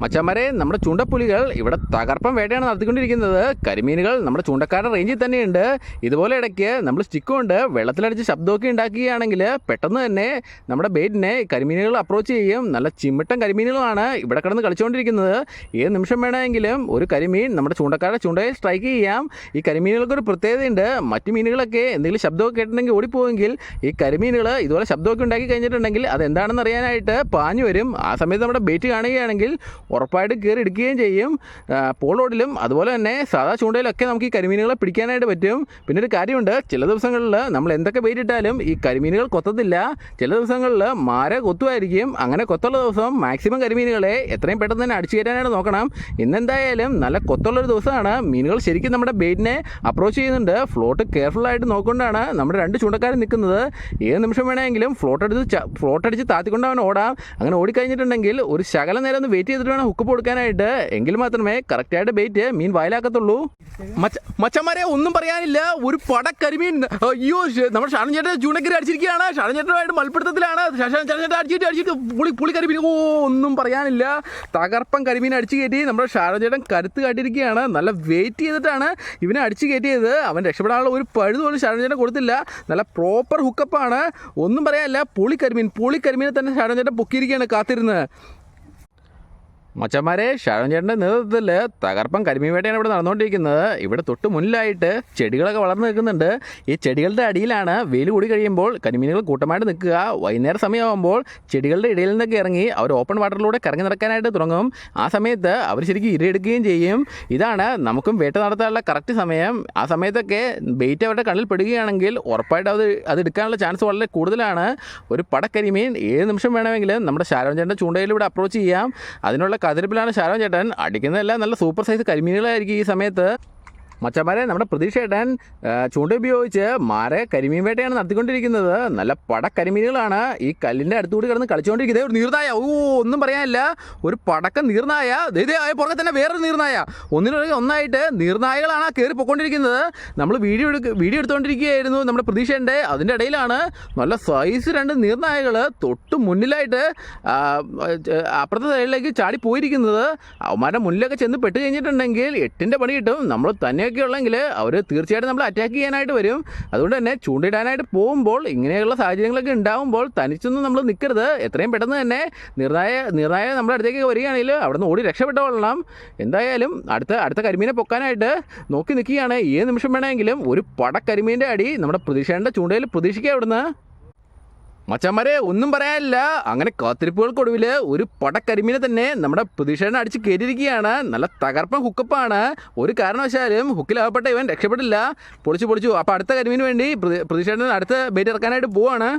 മച്ചാമാരെ നമ്മുടെ ചൂണ്ടപ്പുലികൾ ഇവിടെ തകർപ്പം വേട്ടയാണ് നടത്തിക്കൊണ്ടിരിക്കുന്നത്. കരിമീനുകൾ നമ്മുടെ ചൂണ്ടക്കാരുടെ റേഞ്ചിൽ തന്നെയുണ്ട്. ഇതുപോലെ ഇടയ്ക്ക് നമ്മൾ സ്റ്റിക്ക് കൊണ്ട് വെള്ളത്തിലടിച്ച് ശബ്ദമൊക്കെ ഉണ്ടാക്കുകയാണെങ്കിൽ പെട്ടെന്ന് തന്നെ നമ്മുടെ ബേറ്റിനെ കരിമീനുകൾ അപ്രോച്ച് ചെയ്യും. നല്ല ചിമ്മിട്ടൻ കരിമീനുകളാണ് ഇവിടെ കിടന്ന് കളിച്ചുകൊണ്ടിരിക്കുന്നത്. ഏത് നിമിഷം വേണമെങ്കിലും ഒരു കരിമീൻ നമ്മുടെ ചൂണ്ടക്കാരുടെ ചൂണ്ടയിൽ സ്ട്രൈക്ക് ചെയ്യാം. ഈ കരിമീനുകൾക്ക് ഒരു പ്രത്യേകതയുണ്ട്. മറ്റു മീനുകളൊക്കെ എന്തെങ്കിലും ശബ്ദമൊക്കെ കേട്ടിട്ടുണ്ടെങ്കിൽ ഓടിപ്പോയെങ്കിൽ ഈ കരിമീനുകൾ ഇതുപോലെ ശബ്ദമൊക്കെ ഉണ്ടാക്കി കഴിഞ്ഞിട്ടുണ്ടെങ്കിൽ അത് എന്താണെന്ന് അറിയാനായിട്ട് പാഞ്ഞു വരും. ആ സമയത്ത് നമ്മുടെ ബേറ്റ് കാണുകയാണെങ്കിൽ ഉറപ്പായിട്ട് കയറി എടുക്കുകയും ചെയ്യും. പോളോടിലും അതുപോലെ തന്നെ സാധാ ചൂണ്ടയിലൊക്കെ നമുക്ക് ഈ കരിമീനുകളെ പിടിക്കാനായിട്ട് പറ്റും. പിന്നെ ഒരു കാര്യമുണ്ട് ചില ദിവസങ്ങളിൽ നമ്മൾ എന്തൊക്കെ ബെയ്റ്റ് ഇട്ടാലും ഈ കരിമീനുകൾ കൊത്തത്തില്ല. ചില ദിവസങ്ങളിൽ മാര കൊത്തുമായിരിക്കും. അങ്ങനെ കൊത്തുള്ള ദിവസം മാക്സിമം കരിമീനുകളെ എത്രയും പെട്ടെന്ന് തന്നെ അടിച്ചു കയറ്റാനായിട്ട് നോക്കണം. ഇന്നെന്തായാലും നല്ല കൊത്തുള്ളൊരു ദിവസമാണ്. മീനുകൾ ശരിക്കും നമ്മുടെ ബെയ്റ്റിനെ അപ്രോച്ച് ചെയ്യുന്നുണ്ട്. ഫ്ലോട്ട് കെയർഫുള്ളായിട്ട് നോക്കിക്കൊണ്ടാണ് നമ്മുടെ രണ്ട് ചൂണ്ടക്കാരും നിൽക്കുന്നത്. ഏത് നിമിഷം വേണമെങ്കിലും ഫ്ലോട്ട് എടുത്ത് ഫ്ലോട്ട് അടിച്ച് താത്തിക്കൊണ്ട് അവൻ ഓടാം. അങ്ങനെ ഓടിക്കഴിഞ്ഞിട്ടുണ്ടെങ്കിൽ ഒരു ശകലം നേരം ഒന്ന് വെയിറ്റ് ചെയ്തിട്ട് വേണം ഹുക്ക് കൊടുക്കാനായിട്ട് എങ്കിൽ മാത്രമേ കറക്റ്റായിട്ട് ബെയ്റ്റ് മീൻ വയലാക്കത്തുള്ളൂ. മച്ച മച്ചന്മാരെ ഒന്നും പറയാനില്ല. ഒരു പട കരിമീൻ അയ്യോ നമ്മുടെ ഷാരൻ ചേട്ടൻ ചൂണ്ടക്കരി അടിച്ചിരിക്കുകയാണ്. ചേട്ടനുമായിട്ട് മൽപ്പിടുത്തത്തിലാണ് ചേട്ടൻ അടിച്ചിട്ട് അടിച്ചിട്ട് പുളി പുളി കരിമീൻ ഓ ഒന്നും പറയാനില്ല. തകർപ്പൻ കരിമീൻ അടിച്ചു കയറ്റി നമ്മുടെ ചേട്ടൻ കരുത്ത് കാട്ടിയിരിക്കുകയാണ്. നല്ല വെയിറ്റ് ചെയ്തിട്ടാണ് ഇവനെ അടിച്ചു കയറ്റിയത്. അവൻ രക്ഷപ്പെടാനുള്ള ഒരു പഴുത് പോലും ചേട്ടൻ കൊടുത്തില്ല. നല്ല പ്രോപ്പർ ഹുക്കപ്പാണ് ഒന്നും പറയാനില്ല. പുളി കരിമീൻ പുളി കരിമീനെ തന്നെ ചേട്ടൻ പൊക്കിയിരിക്കുകയാണ് കാത്തിരുന്ന്. മച്ചന്മാരെ ഷാരോൺ ചേട്ടന്റെ നേതൃത്വത്തിൽ തകർപ്പം കരിമീൻ വേട്ടയാണ് ഇവിടെ നടന്നുകൊണ്ടിരിക്കുന്നത്. ഇവിടെ തൊട്ട് മുന്നിലായിട്ട് ചെടികളൊക്കെ വളർന്നു നിൽക്കുന്നുണ്ട്. ഈ ചെടികളുടെ അടിയിലാണ് വെയിൽ കൂടി കഴിയുമ്പോൾ കരിമീനുകൾ കൂട്ടമായിട്ട് നിൽക്കുക. വൈകുന്നേരം സമയമാകുമ്പോൾ ചെടികളുടെ ഇടയിൽ നിന്നൊക്കെ ഇറങ്ങി അവർ ഓപ്പൺ വാട്ടറിലൂടെ കറങ്ങി നടക്കാനായിട്ട് തുടങ്ങും. ആ സമയത്ത് അവർ ശരിക്കും ഇരയെടുക്കുകയും ചെയ്യും. ഇതാണ് നമുക്കും വേട്ട നടത്താനുള്ള കറക്റ്റ് സമയം. ആ സമയത്തൊക്കെ ബെയ്റ്റ് അവരുടെ കണ്ണിൽ പെടുകയാണെങ്കിൽ ഉറപ്പായിട്ട് അത് അത് എടുക്കാനുള്ള ചാൻസ് വളരെ കൂടുതലാണ്. ഒരു പടക്കരിമീൻ ഏത് നിമിഷം വേണമെങ്കിലും നമ്മുടെ ശാരോഞ്ചേന്റെ ചൂണ്ടയിൽ ചൂണ്ടയിലൂടെ അപ്രോച്ച് ചെയ്യാം. അതിനുള്ള കതിരിപ്പിലാണ് ഷാരോൺ ചേട്ടൻ. അടിക്കുന്നതെല്ലാം നല്ല സൂപ്പർ സൈസ് കരിമീനുകളായിരിക്കും ഈ സമയത്ത്. മച്ചന്മാരെ നമ്മുടെ പ്രതീക്ഷ ചേട്ടൻ ചൂണ്ട ഉപയോഗിച്ച് മാരെ കരിമീൻ വേട്ടയാണ് നടത്തിക്കൊണ്ടിരിക്കുന്നത്. നല്ല പട കരിമീനുകളാണ് ഈ കല്ലിന്റെ അടുത്തുകൂടി കിടന്ന് കളിച്ചുകൊണ്ടിരിക്കുന്നത്. ഒരു നീർനായ. ഓ ഒന്നും പറയാനില്ല. ഒരു പടക്കം നീർനായ. ദേ ആയ പുറകെ തന്നെ വേറൊരു നീർനായ. ഒന്നിനൊരു ഒന്നായിട്ട് നീർനായകളാണ് കയറി പൊയ്ക്കൊണ്ടിരിക്കുന്നത്. നമ്മൾ വീഡിയോ എടുക്ക വീഡിയോ എടുത്തുകൊണ്ടിരിക്കുകയായിരുന്നു നമ്മുടെ പ്രതീക്ഷേന്റെ അതിന്റെ ഇടയിലാണ് നല്ല സൈസ് രണ്ട് നീർനായകൾ തൊട്ട് മുന്നിലായിട്ട് അപ്പുറത്തെ സൈഡിലേക്ക് ചാടി പോയിരിക്കുന്നത് അവന്മാരുടെ മുന്നിലൊക്കെ ചെന്ന് പെട്ട് കഴിഞ്ഞിട്ടുണ്ടെങ്കിൽ എട്ടിന്റെ പണി കിട്ടും. നമ്മൾ തന്നെയൊക്കെ ഉള്ളെങ്കിൽ അവർ തീർച്ചയായിട്ടും നമ്മൾ അറ്റാക്ക് ചെയ്യാനായിട്ട് വരും. അതുകൊണ്ട് തന്നെ ചൂണ്ടിടാനായിട്ട് പോകുമ്പോൾ ഇങ്ങനെയുള്ള സാഹചര്യങ്ങളൊക്കെ ഉണ്ടാകുമ്പോൾ തനിച്ചൊന്നും നമ്മൾ നിൽക്കരുത് എത്രയും പെട്ടെന്ന് തന്നെ നിർണായ നിർണായ നമ്മുടെ അടുത്തേക്ക് വരികയാണെങ്കിൽ അവിടെ നിന്ന് ഓടി രക്ഷപ്പെട്ടോളണം എന്തായാലും അടുത്ത അടുത്ത കരിമീനെ പൊക്കാനായിട്ട് നോക്കി നിൽക്കുകയാണ്. ഏത് നിമിഷം വേണമെങ്കിലും ഒരു പടക്കരിമീന്റെ അടി നമ്മുടെ പ്രതീക്ഷേണ്ട ചൂണ്ടയിൽ പ്രതീക്ഷിക്കുക അവിടുന്ന്. മച്ചന്മാരെ ഒന്നും പറയാനില്ല. അങ്ങനെ കാത്തിരിപ്പുകൾക്കൊടുവിൽ ഒരു പടക്കരിമീനെ തന്നെ നമ്മുടെ പ്രതീക്ഷേനെ അടിച്ച് കയറ്റിയിരിക്കുകയാണ്. നല്ല തകർപ്പൻ ഹുക്കപ്പാണ്. ഒരു കാരണവശാലും ഹുക്കിലാവപ്പെട്ട ഇവൻ രക്ഷപ്പെട്ടില്ല പൊളിച്ചു പൊളിച്ചു. അപ്പോൾ അടുത്ത കരിമീന് വേണ്ടി പ്രതീക്ഷേട്ടൻ അടുത്ത ബേറ്റ് ഇറക്കാനായിട്ട് പോവാണ്.